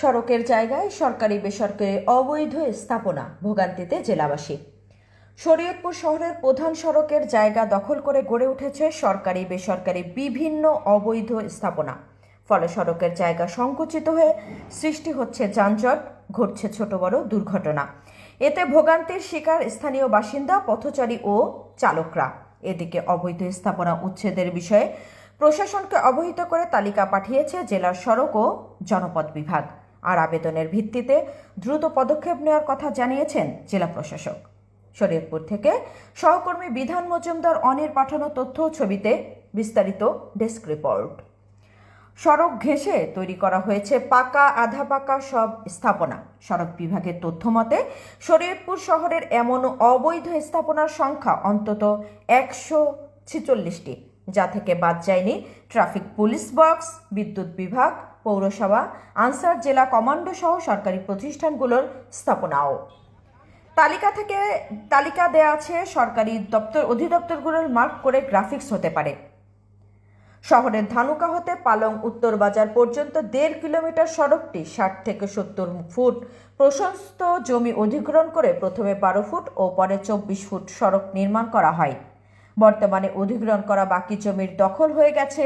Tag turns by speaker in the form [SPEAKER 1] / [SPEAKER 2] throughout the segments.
[SPEAKER 1] সড়কের জায়গায় সরকারি বেসরকারি অবৈধ স্থাপনা ভোগান্তিতে জেলাবাসী। শরীয়তপুর শহরের প্রধান সড়কের জায়গা দখল করে গড়ে উঠেছে সরকারি বেসরকারি বিভিন্ন অবৈধ স্থাপনা। ফলে সড়কের জায়গা সংকুচিত হয়ে সৃষ্টি হচ্ছে যানজট, ঘটছে ছোট বড় দুর্ঘটনা। এতে ভোগান্তির শিকার স্থানীয় বাসিন্দা, পথচারী ও চালকরা। এদিকে অবৈধ স্থাপনা উচ্ছেদের বিষয়ে প্রশাসনকে অবহিত করে তালিকা পাঠিয়েছে জেলার সড়ক ও জনপদ বিভাগ। আর আবেদনের ভিত্তিতে দ্রুত পদক্ষেপ নেওয়ার কথা জানিয়েছেন জেলা প্রশাসক। শরীয়তপুর থেকে সহকর্মী বিধান মজুমদার অনির পাঠানো তথ্য ছবিতে বিস্তারিত ডেস্ক রিপোর্ট। সড়ক ঘেঁষে তৈরি করা হয়েছে পাকা আধা পাকা সব স্থাপনা। সড়ক বিভাগের তথ্য মতে, শরীয়তপুর শহরের এমন অবৈধ স্থাপনার সংখ্যা অন্তত একশো ছেচল্লিশটি, যা থেকে বাদ যায়নি ট্রাফিক পুলিশ বক্স, বিদ্যুৎ বিভাগ পৌরসভা, আনসার জেলা কমান্ডো সহ সরকারি প্রতিষ্ঠানগুলোর স্থাপনাও। তালিকা থেকে, তালিকা দেয়া আছে সরকারি দপ্তর, অধিদপ্তরগুলোর মার্ক করে গ্রাফিক্স হতে পারে। শহরের ধানুকা হতে পালং উত্তর বাজার পর্যন্ত দেড় কিলোমিটার সড়কটি ষাট থেকে সত্তর ফুট প্রশস্ত জমি অধিগ্রহণ করে প্রথমে বারো ফুট ও পরে চব্বিশ ফুট সড়ক নির্মাণ করা হয়। বর্তমানে অধিগ্রহণ করা বাকি জমির দখল হয়ে গেছে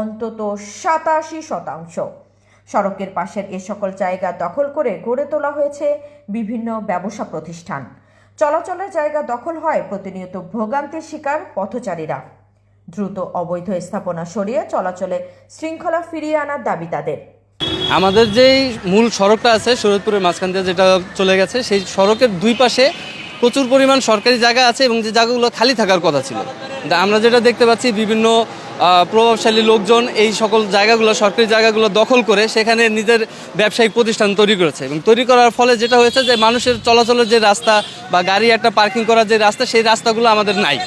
[SPEAKER 1] অন্তত সাতাশি শতাংশ। সড়কের পাশের এ সকল জায়গা দখল করে গড়ে তোলা হয়েছে বিভিন্ন ব্যবসা প্রতিষ্ঠান। চলাচলের জায়গা দখল হয় প্রতিনিয়ত ভোগান্তির শিকার পথচারীরা। দ্রুত অবৈধ স্থাপনা সরিয়ে চলাচলে শৃঙ্খলা ফিরিয়ে আনার দাবি তাদের।
[SPEAKER 2] আমাদের যেই মূল সড়কটা আছে শরীয়তপুরের মাঝখান দিয়ে যেটা চলে গেছে, সেই সড়কের দুই পাশে প্রচুর পরিমাণ সরকারি জায়গা আছে এবং যে জায়গাগুলো খালি থাকার কথা ছিল। আমরা যেটা দেখতে পাচ্ছি, বিভিন্ন প্রভাবশালী লোকজন এই সকল জায়গাগুলো, সরকারি জায়গাগুলো দখল করে সেখানে নিজের ব্যবসায়িক প্রতিষ্ঠান তৈরি করেছে। এবং তৈরি করার ফলে যেটা হয়েছে যে মানুষের চলাচলের যে রাস্তা বা গাড়ি একটা পার্কিং করার যে রাস্তা, সেই রাস্তাগুলো আমাদের নাই।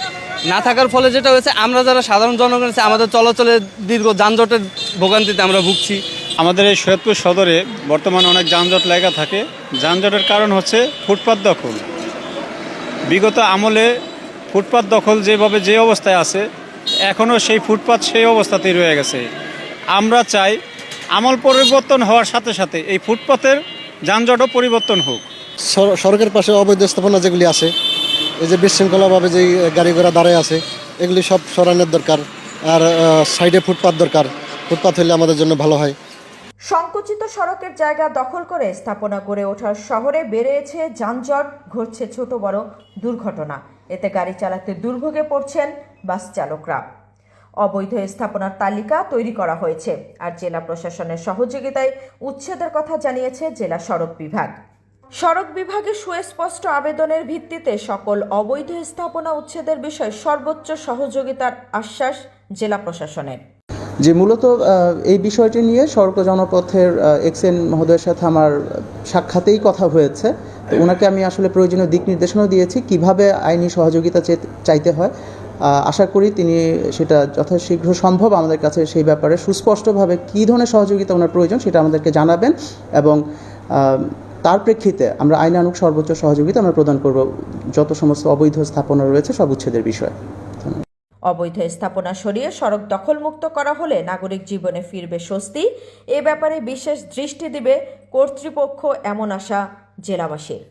[SPEAKER 2] না থাকার ফলে যেটা হয়েছে, আমরা যারা সাধারণ জনগণ আছে, আমাদের চলাচলের দীর্ঘ যানজটের ভোগান্তিতে আমরা ভুগছি।
[SPEAKER 3] আমাদের এই সৈয়দপুর সদরে বর্তমানে অনেক যানজট লেগা থাকে। যানজটের কারণ হচ্ছে ফুটপাত দখল। বিগত আমলে ফুটপাত দখল যেভাবে যে অবস্থায় আছে, এখনও সেই ফুটপাত সেই অবস্থাতেই রয়ে গেছে। আমরা চাই আমল পরিবর্তন হওয়ার সাথে সাথে এই ফুটপাতের যানজটও পরিবর্তন হোক।
[SPEAKER 4] সড়কের পাশে অবৈধ স্থাপনা যেগুলি আছে, এই যে বিশৃঙ্খলাভাবে যে গাড়ি ঘোড়া দাঁড়ায় আছে, এগুলি সব সরানোর দরকার। আর সাইডে ফুটপাত দরকার। ফুটপাত হলে আমাদের জন্য ভালো হয়।
[SPEAKER 1] সংকুচিত সড়কের জায়গা দখল করে স্থাপনা গড়ে ওঠার শহরে বেড়েছে যানজট, ঘটছে ছোট বড় দুর্ঘটনা। এতে গাড়ি চালাতে দুর্ভোগে পড়ছেন বাস চালকরা। অবৈধ স্থাপনার তালিকা তৈরি করা হয়েছে আর জেলা প্রশাসনের সহযোগিতায় উচ্ছেদের কথা জানিয়েছে জেলা সড়ক বিভাগ। সড়ক বিভাগের সুস্পষ্ট আবেদনের ভিত্তিতে সকল অবৈধ স্থাপনা উচ্ছেদের বিষয়ে সর্বোচ্চ সহযোগিতার আশ্বাস জেলা প্রশাসনের।
[SPEAKER 5] যে মূলত এই বিষয়টি নিয়ে সড়ক জনপথের এক্সএন মহোদয়ের সাথে আমার সাক্ষাতেই কথা হয়েছে। তো ওনাকে আমি আসলে প্রয়োজনীয় দিক নির্দেশনাও দিয়েছি, কীভাবে আইনি সহযোগিতা চাইতে হয়। আশা করি তিনি সেটা যথাশীঘ্র সম্ভব আমাদের কাছে সেই ব্যাপারে সুস্পষ্টভাবে কী ধরনের সহযোগিতা ওনার প্রয়োজন সেটা আমাদেরকে জানাবেন এবং তার প্রেক্ষিতে আমরা আইনানুক সর্বোচ্চ সহযোগিতা আমরা প্রদান করব। যত সমস্ত অবৈধ স্থাপনা রয়েছে সব উচ্ছেদের বিষয়ে।
[SPEAKER 1] অবৈধ স্থাপনা সরিয়ে সড়ক দখলমুক্ত করা হলে নাগরিক জীবনে ফিরবে স্বস্তি। এ ব্যাপারে বিশেষ দৃষ্টি দিবে কর্তৃপক্ষ, এমন আশা জেলাবাসীর।